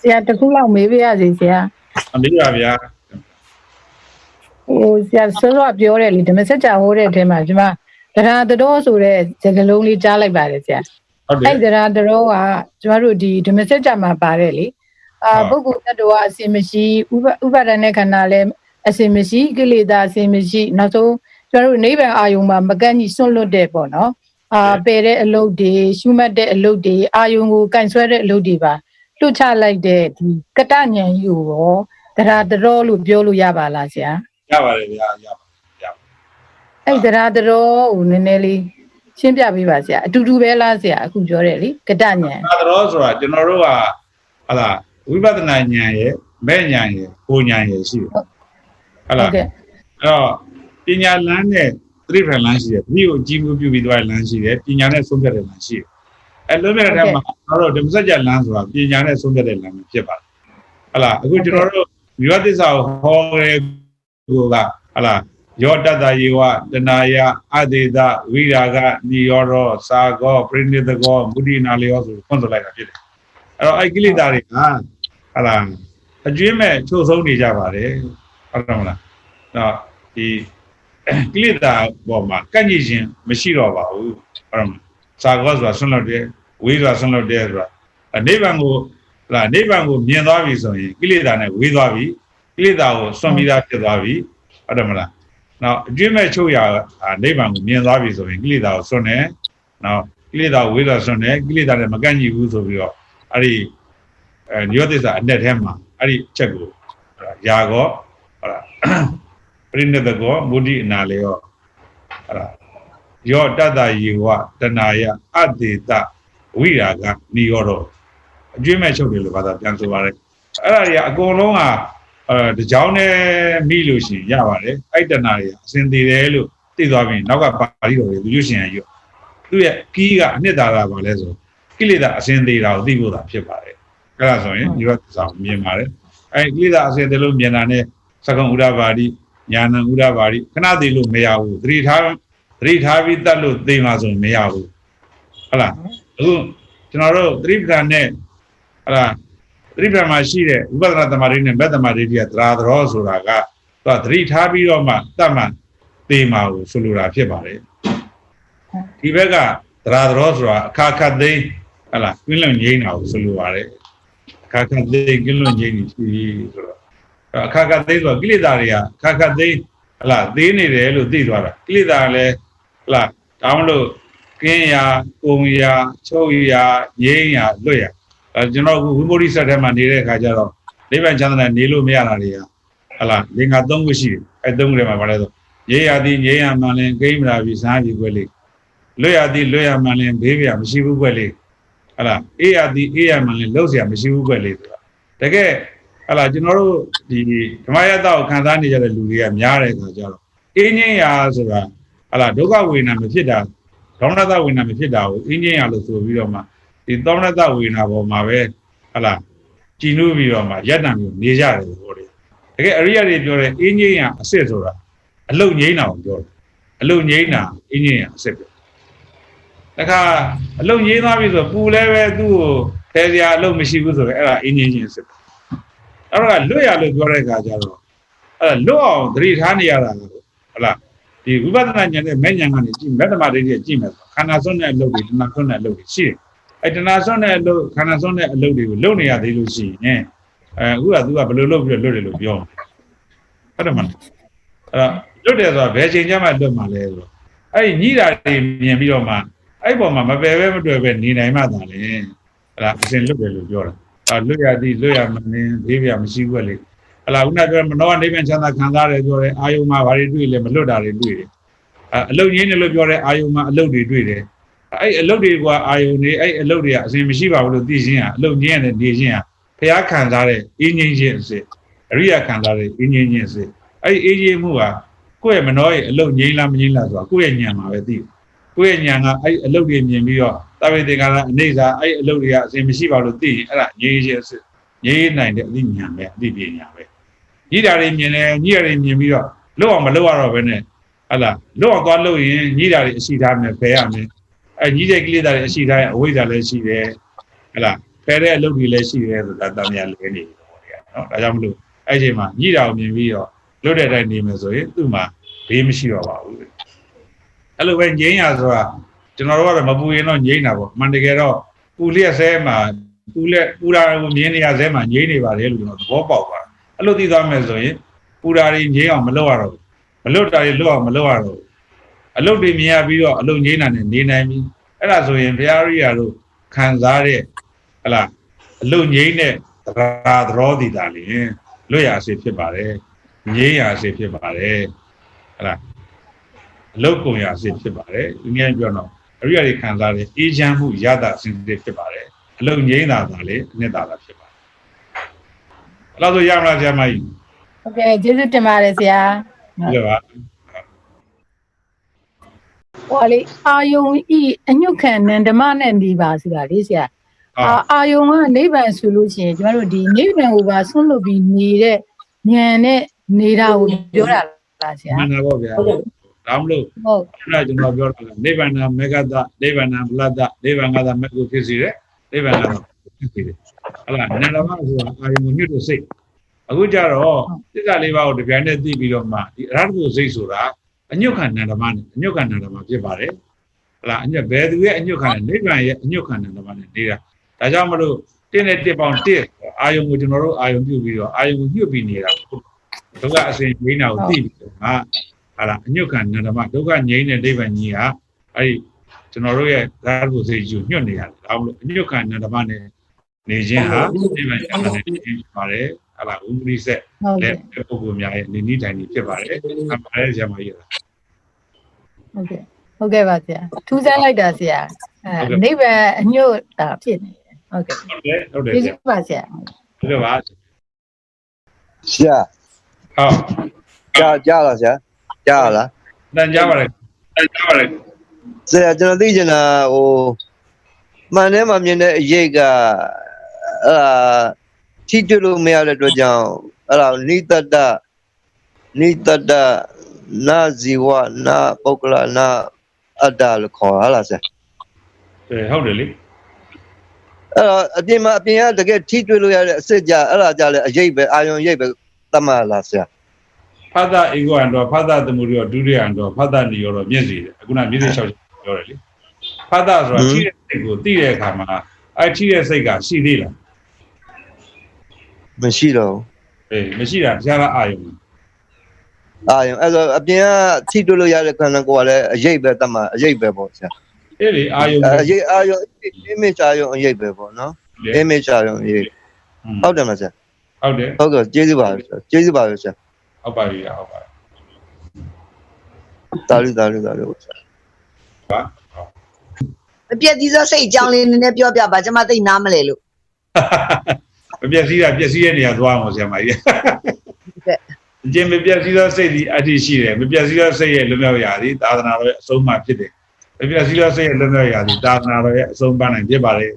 ဆရာတစ်ခုလောက်မေးပြရစီဆရာအမေပါဗျာဟိုဆရာစောစောကပြောတယ်လေဓမ္မစကြာဟောတဲ့အထဲမှာဒီမှာတရားတော်ဆိုတဲ့စကားလုံးလေးကြားလိုက်ပါတယ်ဆရာဟုတ်တအဲ့ယ်တရားတော်ကကျမတို့ဒီဓမ္မစကြာမှာပါတယ်လေအာဟုတ်ပုဂ္ဂိုလ်တ attva အစင်မရှိဥပဥပါဒณะခန္ဓာလည်းအစင်မရှိကိလေသာအစင်မရှိနောက်ဆုံးကျမတို့နိဗ္ဗာန်အာယုံမှာမကန့်ကြီးစွန့်လွတ်တဲ့ပေါ့နော်အာပယ်တဲ့အလုပ်တွေရှုမှတ်တဲ့အလုပ်တွေအာယုံကိုကင်ဆွဲတဲ့အလုပ်တွေပါ လွတ်ချလိုက်တဲ့ဒီကတဉဏ်ကြီးကိုရောတရားတော်လို့ပြောလို့ရပါလားဆရာရပါတယ်ဗျာရပါရပါအဲ့ဒီတရားတော်ကိုနည်းနည်းလေးရှင်းပြပေးပါဆရာအတူတူပဲလားဆရာအခုပြောတယ်လေကတဉဏ်သာတော်ဆိုတာကျွန်တော်တို့ကဟလာဝိပဿနာဉာဏ်ရဲ့မဲ့ဉာဏ်ရဲ့ကိုဉာဏ်ရဲ့ရှိတယ်ဟဟုလာတ်ကဲ့အဲ့တော့ပညာလမ်းနဲ့သတိပ္ပံလမ်းရှိတယ်ဒီကိုအကြည့်မှုပြုပြီးသွားတဲ့လမ်းရှိတယ်ပညာနဲ့ဆုံးဖြတ်တဲ့လမ်းရှိတယ် အဲ့လုံးမြတ်တဲ့မှာကျွန်တော်တို့ဓမ္မစကြာလမ်းဆိုတာပညာနဲ့ဆုံးဖြတ်တဲ့လမ်းပဲဖြစ်ပါတယ်ဟလာအခုကျွန်တော်တို့မြတ်သစ္စာကိုဟောရဲကိုကဟလာယောတတ္တယေဝတဏယအတေတဝိရာဂနိရောဓသာဂောပရိနိတကောမုဒိနာလျောဆိုဖွင့်ဆိုလိုက်တာဖြစ်တယ်အဲ့တော့အဲ့ကိလေသာတွေကဟလာအကျွင်းမဲ့ချုပ်ဆုံးနေကြပါတယ်ဟုတ်တယ်မလားတော့ဒီကိလေသာပေါ်မှာကန့်ညစ်ခြင်းမရှိတော့ပါဘူးဟုတ်တယ်မလားသာဂောဆိုတာဆွန့်လွတ်တယ် ဝိရာဆွန့်လွတ်တယ်ဆိုတာအနိဗ္ဗာန်ကိုဟလာနိဗ္ဗာန်ကိုမြင်သွားပြီဆိုရင်ကိလေသာနဲ့ဝေးသွားပြီကိလေသာကိုဆွန့်ပြီးသားဖြစ်သွားပြီဟုတ်တယ်မလားနောက်အကျွင့်မဲ့ချုပ်ရအာနိဗ္ဗာန်ကိုမြင်သွားပြီဆိုရင်ကိလေသာကိုစွန့်တယ်။နောက်ကိလေသာကိုဝိဇ္ဇာစွန့်တယ်ကိလေသာနဲ့မကန့်ညီဘူးဆိုပြီးတော့အဲ့ဒီအဲညောသစ္စာအတက်ထဲမှာအဲ့ဒီအချက်ကိုယာကောဟုတ်လားပရိနိတကောမုဒိအနာလေရောဟုတ်လားယောတတ္တယေဝတဏယအတေတ ဝိရာဂနိရောဓအကျွင့်မဲ့ချုပ်တယ်လို့ဘာသာပြန်ဆိုပါရဲအဲ့ဒါတွေကအကုန်လုံးကအဲတကြောင်းနဲ့မိလို့ရှိရင်ရပါတယ်အဲ့တဏ္ဍာတွေအစင်သေးတယ်လို့သိသွားပြီနောက်ကပါဠိတော်တွေလူရွှေရှင်ရယူသူ့ရဲ့ကီးကအနှစ်သာရပါလဲဆိုကိလေသာအစင်သေးတာကိုသိဖို့သာဖြစ်ပါတယ်အဲ့ဒါဆိုရင်ဒီဘက်ဆောင်မြင်ပါတယ်အဲ့ကိလေသာအစင်သေးလို့မြင်တာနဲ့သကုံဥဒ္ဒပါတိညာဏဥဒ္ဒပါတိခဏသေးလို့မရဘူးသတိထားသတိထားပြီးတတ်လို့သိမှဆိုရင်မရဘူးဟုတ်လား အခုကျွန်တော်တို့သတိပ္ပံနဲ့ဟုတ်လားသတိပ္ပံမှာရှိတဲ့ဥပဒနာသမာဓိနဲ့မက်သမာဓိတွေကသရာသရောဆိုတာကသူကသတိထားပြီးတော့မှတတ်မှသေမှာကိုဆိုလိုတာဖြစ်ပါတယ်ဒီဘက်ကသရာသရောဆိုတာအခါခတ်သိမ်းဟလာကွင်းလွန်ငိမ့်တာကိုဆိုလိုပါတယ်အခါခတ်သိမ်းကွင်းလွန်ငိမ့်နေရှိဆိုတော့အခါခတ်သိမ်းဆိုတော့ကိလေသာတွေကအခါခတ်သိမ်းဟလာသေးနေတယ်လို့သိသွားတာကိလေသာကလည်းဟလာတောင်းလို့ ကင်းရာကုံရာချုပ်ရာငိမ့်ရာလွတ်ရာ အဲကျွန်တော်အခုဝိမုဒိဆက်ထဲမှာနေတဲ့အခါကျတော့နိဗ္ဗာန်ချမ်းသာနဲ့နေလို့မရတာတွေကဟလာလင်္ကာ၃ခုရှိတယ်အဲ၃ခုထဲမှာဗါလဲဆိုရေရသည်ရေရမှန်လင်ဂိမ်းမလာပြီစားပြီခွဲလေးလွတ်ရသည်လွတ်ရမှန်လင်ဘေးပြမရှိဘူးခွဲလေးဟလာအေးရသည်အေးရမှန်လင်လှုပ်เสียမရှိဘူးခွဲလေးဆိုတာတကယ်ဟလာကျွန်တော်တို့ဒီဓမ္မယတ္တကိုခံစားနေကြတဲ့လူတွေကများတဲ့အခါကျတော့အင်းချင်းရာဆိုတာဟလာဒုက္ခဝေဒနာမဖြစ်တာ ဒေါမနတဝေဒနာမဖြစ်တာကိုအင်းချင်းရာလို့ဆိုပြီးတော့မှဒီသောမနတဝေနာပေါ်မှာပဲဟလာကြည်နုပြီးတော့မှရက်တံပြီးနေကြတယ်ပြောတယ်တကယ်အရိယတွေပြောတယ်အင်းငိမ့်ရအစစ်ဆိုတာအလုတ်ငိမ့်တာကိုပြောတယ်အလုတ်ငိမ့်တာအင်းငိမ့်ရအစစ်ပဲတခါအလုတ်ငိမ့်သွားပြီဆိုပူလည်းပဲသူ့ကိုဖယ်စရာအလုတ်မရှိဘူးဆိုတော့အဲ့ဒါအင်းငိမ့်ချင်းအစစ်ပဲအဲ့တော့လွတ်ရလို့ပြောတဲ့အခါကျတော့အဲ့ဒါလွတ်အောင်သတိထားနေရတာကဟလာ ဒီဝိပဿနာဉာဏ်နဲ့မဲ့ဉာဏ်ကနေကြည့်မက်သမာဓိတွေကြည့်မယ်ဆိုခန္ဓာစွန့်တဲ့အလုပ်တွေတဏှာစွန့်တဲ့အလုပ်တွေရှိတယ်အဲ့တဏှာဆွန့်တဲ့အလုပ်ခန္ဓာဆွန့်တဲ့အလုပ်တွေကိုလုပ်နေရသေးလို့ရှိရင်အဲအခုကသူကဘယ်လိုလုပ်ပြီးတော့လွတ်တယ်လို့ပြောဟုတ်တယ်မလားအဲ့တော့လွတ်တယ်ဆိုတာဘယ်ချိန်ကျမှလွတ်မှာလဲဆိုတော့အဲ့ဒီညိတာတွေမြင်ပြီးတော့မှအဲ့ပေါ်မှာမပယ်ပဲမတွေ့ပဲနေနိုင်မှသာလေအဲ့ဒါအစဉ်လွတ်တယ်လို့ပြောတာအဲလွတ်ရသည်လွတ်ရမှန်းဘေးပြမရှိဘူးလေ အလားခုနပြောမနောကနေပြန်ချမ်းသာခံစားတယ်ပြောတယ်အာယုံမှာဘာတွေတွေ့လဲမလွတ်တာတွေတွေ့တယ်အဲအလုတ်ငင်းတယ်လို့ပြောတယ်အာယုံမှာအလုတ်တွေတွေ့တယ်အဲ့အလုတ်တွေကအာယုန်နေအဲ့အလုတ်တွေကအစဉ်မရှိပါဘူးလို့သိချင်းဟာအလုတ်ငင်းရတယ်နေချင်းဟာဘုရားခံစားတဲ့အင်းငင်းချင်းအစစ်အရိယာခံစားတဲ့အင်းငင်းချင်းအစစ်အဲ့ဒီအင်းငင်းမှုကကိုယ့်ရဲ့မနှောရဲ့အလုတ်ငင်းလားမငင်းလားဆိုတာကိုယ့်ရဲ့ဉာဏ်မှာပဲသိတယ်ကိုယ့်ရဲ့ဉာဏ်ကအဲ့အလုတ်တွေမြင်ပြီးတော့သဗ္ဗေတေကာရအနေစာအဲ့အလုတ်တွေကအစဉ်မရှိပါဘူးလို့သိရင်အဲ့ဒါငြိမ်းချင်းအစစ်ငြိမ်းနိုင်တဲ့အသိဉာဏ်ပဲအသိပညာပဲ ညိတာတွေမြင်တယ်ညိတာတွေမြင်ပြီးတော့လွတ်အောင်မလွတ်ရတော့ဘဲနဲ့ဟလာလွတ်အောင်သွားလို့ရင်ညိတာတွေအရှိထားမယ်ဖယ်ရမယ်အဲကြီးတဲ့ကိလေသာတွေအရှိတိုင်းအဝိဇ္ဇာလည်းရှိတယ်ဟဲ့လားဖဲတဲ့အလုပ်တွေလည်းရှိတယ်ဆိုတာတမန်လဲနေတယ်ပေါ့ဗျာနော်ဒါကြောင့်မလို့အဲ့ဒီမှာညိတာကိုမြင်ပြီးတော့လွတ်တဲ့အတိုင်းနေမယ်ဆိုရင်သူ့မှာဘေးမရှိတော့ပါဘူးအဲ့လိုပဲငြိမ်းရဆိုတာကျွန်တော်တို့ကတော့မပူရင်တော့ငြိမ်းတာပေါ့အမှန်တကယ်တော့ပူလျက်ဆဲမှာပူလက်ပူတာကိုမြင်နေရဆဲမှာငြိမ်းနေပါတယ်လို့ကျွန်တော်သဘောပေါက်သွားတယ် အဲ့လိုသိသွားမယ်ဆိုရင်ပူတာတွေငြိမ်းအောင်မလုပ်ရတော့ဘူးမလုပ်တာတွေလုပ်အောင်မလုပ်ရတော့ဘူးအလုပ်တွေမြင်ရပြီးတော့အလုပ်ငြိမ်းတာနဲ့နေနိုင်ပြီအဲ့ဒါဆိုရင်ဘုရားရိယာတို့ခံစားတဲ့ဟလာအလုပ်ငြိမ်းတဲ့သရာသရောတည်တာလေလွတ်ရစေဖြစ်ပါတယ်ငြိမ်းရစေဖြစ်ပါတယ်ဟလာအလုပ်ကုန်ရစေဖြစ်ပါတယ်ဒီနေ့ပြောတော့အရိယာတွေခံစားတဲ့အေးချမ်းမှုရတာစင်စစ်ဖြစ်ပါတယ်အလုပ်ငြိမ်းတာသာလေအနှစ်သာသာဖြစ် ပါတယ်အဲ့လိုဆိုရမလားဆရာမကြီးဟုတ်ကဲ့ကျေးဇူးတင်ပါတယ်ဆရာပြပါဟောလေအာယုံဤအညုတ်ခံနန္ဒမနဲ့နေပါဆိုတာလေဆရာဟာအာအာယုံကနိဗ္ဗာန်ဆိုလို့ရှိရင်ကျမတို့ဒီနိဗ္ဗာန်ကိုပါဆွန့်လွတ်ပြီးနေတဲ့ဉာဏ်နဲ့နေတာကိုပြောတာလားဆရာမှန်တာပေါ့ဗျာဒါမလို့ဟုတ်အဲ့ဒါကျွန်တော်ပြောတာကနိဗ္ဗာန်မေဃတနိဗ္ဗာန်ဗလတ္တနိဗ္ဗာန်ကသာမေကိုဖြစ်စီတယ်နိဗ္ဗာန်ကသာဖြစ်စီတယ် ဟလာနန္ဒမဆိုတာအာယုံကိုညွတ်လို့စိတ်အခုကြတော့သစ္စာလေးပါးကိုတပြိုင်တည်းသိပြီးတော့မှဒီအရဟတကိုစိတ်ဆိုတာအညွတ်ခံနန္ဒမနဲ့အညွတ်ခံနန္ဒမဖြစ်ပါတယ်ဟလာအညွတ်ဘယ်သူရဲ့အညွတ်ခံလဲနိဗ္ဗာန်ရဲ့အညွတ်ခံနန္ဒမနဲ့နေတာဒါကြောင့်မလို့တင်းနဲ့တစ်ပေါင်းတစ်အာယုံကိုကျွန်တော်တို့အာယုံပြုပြီးတော့အာယုံကိုညှုတ်ပြီးနေတာပေါ့ဒုက္ခအစဉ်ငြိမ်းတာကိုသိပြီးတော့ငါဟာလားအညွတ်ခံနန္ဒမဒုက္ခငြိမ်းတဲ့နိဗ္ဗာန်ကြီးဟာအဲ့ဒီကျွန်တော်တို့ရဲ့ဓာတ်ကိုစိတ်ယူညွတ်နေရတယ်ဒါမှမဟုတ်အညွတ်ခံနန္ဒမနဲ့ နေခြင်းဟာနိဗ္ဗာန်ကျမ်းနဲ့နေခြင်းဖြစ်ပါတယ်ဟာလားဥပရိဆက်ဟုတ်လကဲ့က်ပုဂ္ဂိုလ်များရဲ့နေနည်းတိုင်းဖြစ်ပါတယ်အမှားရဲ့ဇာမကြီးလားဟုတ်ကဲ့ဟုတ်ကဲ့ပါဆရာထူးဆန်းလိုက်တာဆရာအဲနိဗ္ဗာန်အညုတ်တာဖြစ်နေတယ်ဟုတ်ကဲ့ဟုတ်တယ်ဟုတ်တယ်ကျေးဆဇူးပါဆရာဟုတ်တယ်ပါဆရာဟုတ်ကြားကြားလားဆရာကြားလားတန်ကြပါလေတန်ကြပါလေဆရာကျွန်တော်သိချင်တာဟိုမှန်ထဲမှာမြင်တဲ့အရေးက အဲ့ဒါထိတွေ့လို့မရတဲ့အတွက်ကြောင့်အဲ့ဒါနိတတ္တနိတတ္တနာဇီဝနာပုဂ္ဂလနာအတ္တလို့ခေါ်ရလားဆရာအဲဟုတ်တယ်လေအဲ့တော့အပြင်မှာအပြင်ကတကယ်ထိတွေ့လို့ရတဲ့အစစ်ကြအဲ့ဒါကြလဲအရေးပဲအာယုံရိပ်ပဲတတ်မှတ်လားဆရာဖသဧကောအန္တောဖသသမုဒိယဒုတိယအန္တောဖသနိယောတော့မျက်စီတယ်အခုနမျက်စိလျှောက်ပြောတယ်လေဖသဆိုတာထိတဲ့စိတ်ကိုသိတဲ့အခါမှာအဲ့ထိတဲ့စိတ်ကရှိသေးလား မရှိတော့ဘူးအေးမရှိတာတရားလားအာယုံအာယုံအဲ့တော့အပြင်ကထိတွေ့လို့ရတဲ့ခန္ဓာကိုယ်ကလည်းအရေးပဲတတ်မှတ်အရေးပဲပေါ့ဆရာအဲ့လေအာယုံအရေးအာယုံ image အာယုံအရေးပဲပေါ့နော် image အာယုံအရေးဟုတ်တယ်မဆရာဟုတ်တယ်ဟုတ်ကဲ့ကျေးဇူးပါဆရာကျေးဇူးပါဆရာဟုတ်ပါပြီဟုတ်ပါပြီတာလူတာလူတာလူဆရာပါမပြည့်စည်သောစိတ်အကြောင်းလေးနည်းနည်းပြောပြပါကျွန်မသိနားမလဲလို့ မပြည့်စည်တာပြည့်စည်တဲ့နေရာသွားအောင်ဆရာမကြီးအကျင့်မပြည့်စည်သောစိတ်ဒီအတ္တိရှိတယ်မပြည့်စည်သောစိတ်ရဲ့လွတ်မြောက်ရာသည်သာသနာတော်ရဲ့အဆုံးအမဖြစ်တယ်မပြည့်စည်သောစိတ်ရဲ့လွတ်မြောက်ရာသည်သာသနာတော်ရဲ့အဆုံးပန်းနိုင်ဖြစ်ပါလေ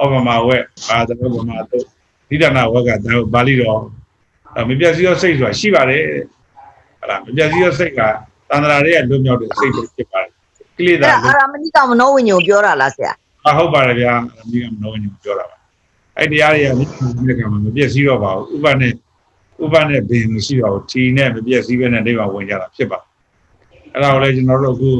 ဩပမာဝက်ဘာသာဝမာတုဒိဋ္ဌနာဝက်ကဒါပါဠိတော်မပြည့်စည်သောစိတ်ဆိုတာရှိပါတယ်ဟလားမပြည့်စည်သောစိတ်ကသန္တရာရဲ့လွတ်မြောက်တဲ့စိတ်ပဲဖြစ်ပါတယ်ကိလေအဲ့သာဒါအာရမဏိကမနောဝိညာဉ်ကိုပြောတာလားဆရာအဟုတ်ပါတယ်ဗျာအမိကမနောညပြောတာပါ အဲ့တရားတွေကမြစ်ကမှာမပြည့်စည်တော့ပါဘူးဥပနဲ့ဥပနဲ့ဘင်မရှိတော့ဘူးထီနဲ့မပြည့်စည်ပဲနဲ့နေပါဝင်ကြတာဖြစ်ပါအဲ့ဒါကိုလည်းကျွန်တော်တို့အခု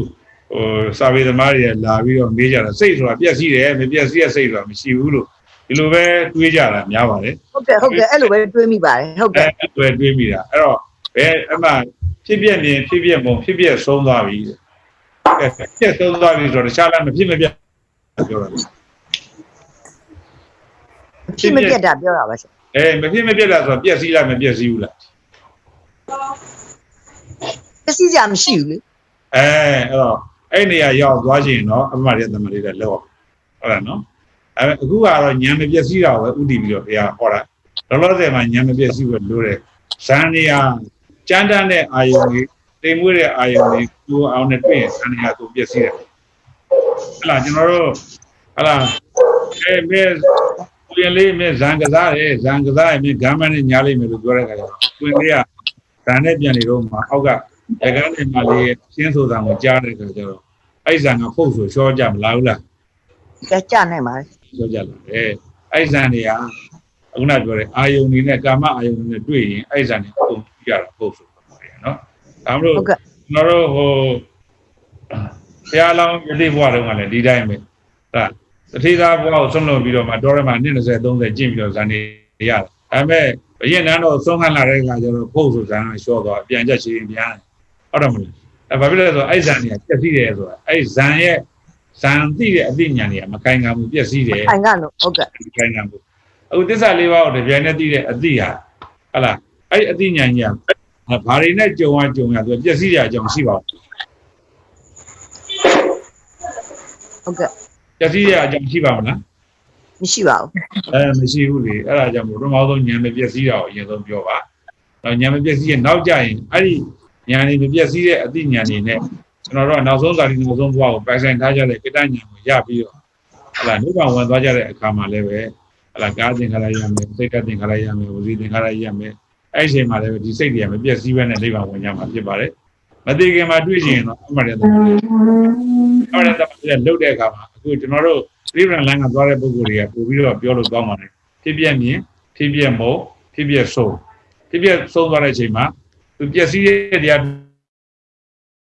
ဟိုစာပေသမားတွေလာပြီးတော့မေးကြတာစိတ်ဆိုတာပြည့်စည်တယ်မပြည့်စည်တဲ့စိတ်ဆိုတာမရှိဘူးလို့ဒီလိုပဲတွေးကြတာများပါတယ်ဟုတ်ကဲ့ဟုတ်ကဲ့အဲ့လိုပဲတွေးမိပါတယ်ဟုတ်အဲကဲ့အဲ့လိုပဲတွေးမိတာအဲ့တော့ဘယ်အမှဖြစ်ပြမြင်ဖြစ်ပြမုံဖြစ်ပြဆုံးသွားပြီအဲဖြစ်ဆုံးသွားပြီဆိုတော့တခြားလည်းမဖြစ်မပြတ်ပြောတာ ဖြစ်မပြတ်တာပြောတာပါဆရာအဲမဖြစ်မပြတ်တာဆိုတော့ပြက်စီးလားမပြက်စီးဘူးလားပစ္စည်းကြမရှိဘူးလေအဲအဲ့တော့အဲ့နေရာရောက်သွားခြင်းတော့အမှန်တရားသမารီတဲ့လောက်ဟုတ်လားနော်အဲအခုကတော့ညံမပြက်စီးတာကိုပဲဥတည်ပြီးတော့ဘုရားဟောတာလောလောဆယ်မှာညံမပြက်စီးဘူးလို့တဲ့ဇန်နေရာကြမ်းတမ်းတဲ့အာယုံကြီးတိမ်မွေးတဲ့အာယုံကြီးကိုအောင်နဲ့တွေ့ရင်ဇန်နေရာကိုပြက်စီးတယ်ဟဲ့လားကျွန်တော်တို့ဟဲ့လားအဲမဲ ကိုရင်လေးမဲဇန်ကစားတယ်ဇန်ကစားရင်မဲဂမ်းမနဲ့ညားလိုက်မယ်လို့ပြောတဲ့ခါကျတော့ကိုရင်လေးကဇန်နဲ့ပြန်နေတော့မှအောက်ကရကန်းနေမှာလေးရှင်းဆိုတာကိုကြားတဲ့ခါကျတော့အဲ့ဇံကဖုတ်ဆိုရှောကြမလားဘူးလားကဲကြနိုင်ပါလေရှောကြလာတယ်အဲ့ဇန်တွေကအခုနပြောတဲ့အာယုန်တွေနဲ့ကာမအာယုန်တွေနဲ့တွေ့ရင်အဲ့ဇန်တွေအကုန်ပြရတာပုတ်ဆိုပါတယ်နော်ဒါမှမဟုတ်ဟုတ်ကဲ့ကျွန်တော်တို့ဟိုဘုရားလောင်းယတိဘဝတုန်းကလည်းဒီတိုင်းပဲဒါ သတိသားဘဝကိုဆုံးလို့ပြီးတော့မှတော်ရမှာ120 30ကျင့်ပြီးတော့ဇန်နေရတယ်ဒါပေမဲ့ဘယင်နန်းတော့ဆုံးခံလာတဲ့အခါကျတော့ပုတ်ဆိုဇန်ကလျှော့သွားပြန်ချက်ချင်းပြန်ဟုတ်တယ်မလားအဲဘာဖြစ်လဲဆိုတော့အဲ့ဇန်တွေကပြည့်စည်တယ်ဆိုတာအဲ့ဇန်ရဲ့ဇန်သိတဲ့အသိဉာဏ်တွေကမကိုင်ကံမှုပြည့်စည်တယ်ခိုင်ကလို့ဟုတ်ကဲ့ခိုင်းတာဘူးအခုသစ္စာလေးပါးကိုတပြိုင်နက်သိတဲ့အသိဟာဟလာအဲ့အသိဉာဏ်ကြီးကဘာတွေနဲ့ကြုံရကြုံရသူပျက်စီးရအကြောင်းရှိပါဘူးဟုတ်ကဲ့ ပျက်စီးရအကြောင်းရှိပါမလားမရှိပါဘူးအဲမရှိဘူးလေအဲ့ဒါကြောင့်မို့ပထမဆုံးဉာဏ်မပျက်စီးတာကိုအရင်ဆုံးပြောပါတော့ဉာဏ်မပျက်စီးရင်နောက်ကြရင်အဲ့ဒီဉာဏ်တွေမပျက်စီးတဲ့အသိဉာဏ်တွေနဲ့ကျွန်တော်တို့ကနောက်ဆုံးဇာတိနောက်ဆုံးဘဝကိုပိုင်ဆိုင်ထားကြတဲ့ကိတ္တဉာဏ်ကိုရပြီးတော့ဟလာနိဗ္ဗာန်ဝင်သွားကြတဲ့အခါမှာလည်းပဲဟလာကားသင်္ခါရရမယ်စိတ်ကသင်္ခါရရမယ်ဝစီသင်္ခါရရမယ်အဲ့ဒီအချိန်မှာလည်းဒီစိတ်တွေကမပြည့်စည်ဘဲနဲ့နိဗ္ဗာန်ဝင်ကြမှာဖြစ်ပါတယ်မသိခင်မှာတွေ့ချင်ရင်တော့အမှန်တည်းအမှန်တည်းလုတ်တဲ့အခါမှာအ ခုကျွန်တော်တို့သီရဏလမ်းကသွားတဲ့ပုဂ္ဂိုလ်တွေကပို့ပြီးတော့ပြောလို့ကောင်းပါတယ်ဖြစ်ပြမြင်ဖြစ်ပြမုံဖြစ်ပြဆုံးဖြစ်ပြဆုံးသွားတဲ့အချိန်မှာသူပြည့်စည်တဲ့တရား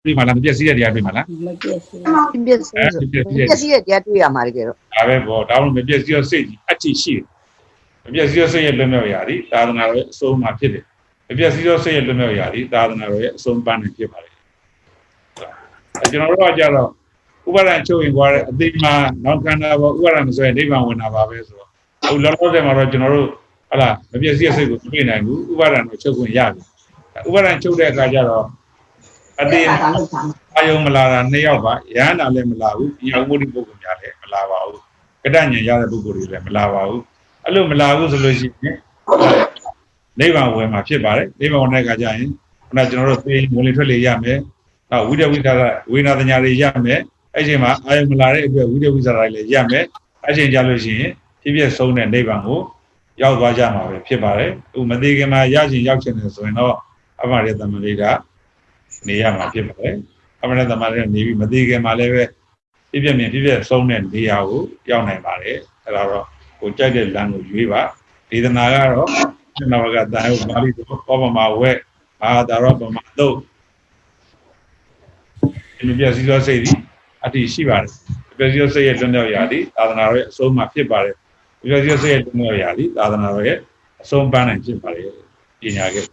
တွေ့မှလားမပြည့်စည်တဲ့တရားတွေ့မှလားပြည့်စည်ပြည့်စည်ပြည့်စည်ရဲ့တရားတွေ့ရမှာတကယ်တော့ဒါပဲပေါ့ဒါမှမပြည့်စည်တဲ့စိတ်ကြီးအချစ်ရှိတယ်မပြည့်စည်တဲ့စိတ်ရဲ့လွတ်မြောက်ရာဒီသာသနာတော်ရဲ့အဆုံးအမဖြစ်တယ်အပြည့်စည်သောစိတ်ရဲ့လွတ်မြောက်ရာဒီသာသနာတော်ရဲ့အဆုံးပန်းနေဖြစ်ပါလေ။အဲကျွန်တော်တို့ကကြတော့ ဥပါဒံချုပ်ရင်ကြွားတဲ့အသိမှနောက်ခန္ဓာပေါ်ဥပါဒံမဆိုရင်နိဗ္ဗာန်ဝင်တာပါပဲဆိုတော့အခုလောလောဆယ်မှာတော့ကျွန်တော်တို့ဟလာမပြည့်စည်တဲ့စိတ်ကိုမတွေ့နိုင်ဘူးဥပါဒံကိုချုပ်ခွင့်ရပြီ။ဥပါဒံချုပ်တဲ့အခါကျတော့အသိအယုံမလာတာနှစ်ယောက်ပါရဟန္တာလည်းမလာဘူး။ယောက်မှုဒီပုဂ္ဂိုလ်များလည်းမလာပါဘူး။ကတ္တဉာဏ်ရတဲ့ပုဂ္ဂိုလ်တွေလည်းမလာပါဘူး။အဲ့လိုမလာဘူးဆိုလို့ရှိရင်နိဗ္ဗာန်ဝင်မှာဖြစ်ပါတယ်နိဗ္ဗာန်ဝင်တဲ့အခါကျရင်ခုနကကျွန်တော်တို့သိဝင်လေထွက်လေရမယ်နောက်ဝိတဝိသရဝိနာတညာတွေရမယ် အဲ့ဒီမှာအာယုံမလာတဲ့အတွက်ဝိတဝိသရတွေလည်းရမယ်အဲ့ဒီကြလို့ရှိရင်ဖြစ်ဖြစ်ဆုံးတဲ့နိဗ္ဗာန်ကိုရောက်သွားကြမှာပဲဖြစ်ပါတယ်ဥမသိခင်မှာရချင်းရောက်ချင်တယ်ဆိုရင်တော့အမှန်ရတမလေးကနေရမှာဖြစ်ပါတယ်အမှန်ရတမလေးကနေပြီးမသိခင်မှာလည်းပဲဖြစ်ဖြစ်မြင်ဖြစ်ဖြစ်ဆုံးတဲ့နေရာကိုရောက်နိုင်ပါတယ်အဲ့ဒါတော့ကိုကြိုက်တဲ့လမ်းကိုရွေးပါဒေသနာကတော့နဝကတာယပါဠိတော်ပပမဝဲအာဒါရောပမတုတ်ဒီပြစီသောစိတ်ဒီ အတ္တိရှိပါတယ်ပြစီသောစိတ်ရဲ့လွတ်မြောက်ရာဒီသာသနာတော်ရဲ့အဆုံးအမဖြစ်ပါတယ်ပြစီသောစိတ်ရဲ့လွတ်မြောက်ရာဒီသာသနာတော်ရဲ့အဆုံးပန်းနိုင်ဖြစ်ပါတယ်ပညာခဲ့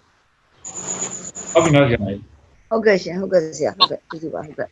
ဟုတ်ပြီနော်ဆရာမကြီးဟုတ်ကဲ့ရှင်ဟုတ်ကဲ့ဆရာဟုတ်ကဲ့ကျေးဇူးပါဟုတ်ကဲ့